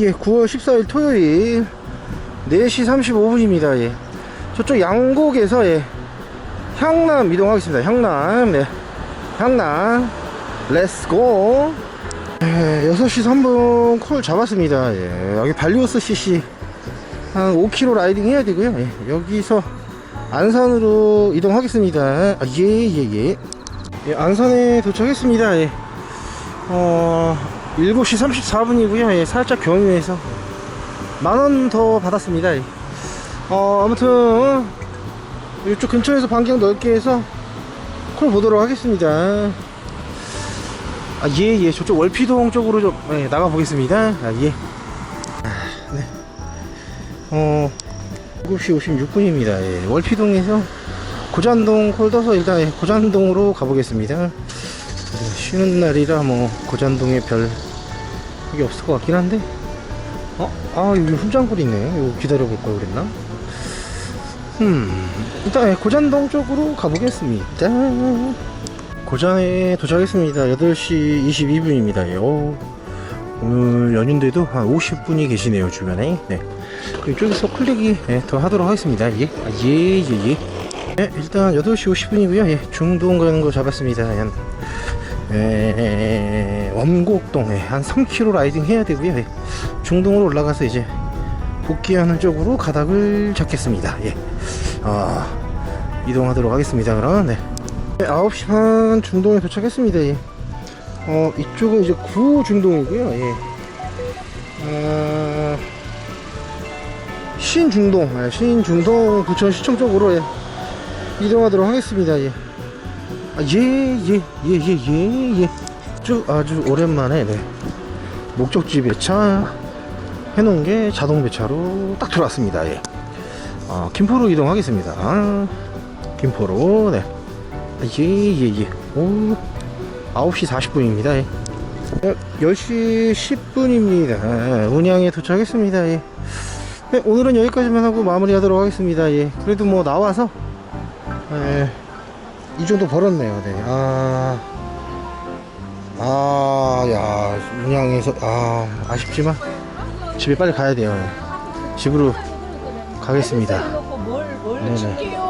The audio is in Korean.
예, 9월 14일 토요일 4시 35분입니다. 예. 저쪽 양곡에서 예, 향남 이동하겠습니다. 향남, 네. 향남, 렛츠고. 예, 6시 3분 콜 잡았습니다. 예, 여기 발리오스 CC 한 5km 라이딩 해야 되고요. 예, 여기서 안산으로 이동하겠습니다. 아, 예, 예, 예. 예, 안산에 도착했습니다. 예. 어, 7시 34분이고요. 예, 살짝 경유해서 만원 더 받았습니다. 예. 어, 아무튼 이쪽 근처에서 반경 넓게 해서 콜 보도록 하겠습니다. 아, 예, 예. 저쪽 월피동 쪽으로 좀 예, 나가 보겠습니다. 아, 예. 아, 네. 어, 7시 56분입니다. 예, 월피동에서 고잔동 콜 떠서 일단 예, 고잔동으로 가보겠습니다. 예, 쉬는 날이라 뭐 고잔동에 별 그게 없을 것 같긴 한데. 어? 아 여기 훈장굴 있네. 이거 기다려볼 걸 그랬나? 음 일단 예, 고잔동 쪽으로 가보겠습니다. 고잔에 도착했습니다. 8시 22분입니다. 예, 오, 오늘 연휴인데도 한 50분이 계시네요 주변에. 네. 이쪽에서 클릭이 예, 더 하도록 하겠습니다. 예, 아, 예, 예, 예. 네, 일단 8시 50분이고요. 예, 중동 가는 거 잡았습니다. 한 에, 원곡동 에, 한 3km 라이딩 해야 되고요. 예. 중동으로 올라가서 이제 복귀하는 쪽으로 가닥을 잡겠습니다. 예. 아, 이동하도록 하겠습니다. 그럼 네. 네, 9시 반 중동에 도착했습니다. 예. 어, 이쪽은 이제 구 중동이고요. 예. 아, 신중동, 아, 신중동 부천시청 쪽으로 예. 이동하도록 하겠습니다. 예. 아, 예, 예, 예, 예, 예, 예. 쭉 아주 오랜만에, 네. 목적지 배차 해놓은 게 자동 배차로 딱 들어왔습니다. 예. 어, 김포로 이동하겠습니다. 아, 김포로, 네. 아, 예, 예, 예. 오, 9시 40분입니다. 예. 어, 10시 10분입니다. 아, 운양에 도착했습니다. 예. 네, 오늘은 여기까지만 하고 마무리하도록 하겠습니다. 예. 그래도 뭐 나와서, 예. 이 정도 벌었네요. 네. 아, 아, 야, 운양에서, 아, 아쉽지만 집에 빨리 가야 돼요. 네. 집으로 가겠습니다. 네네.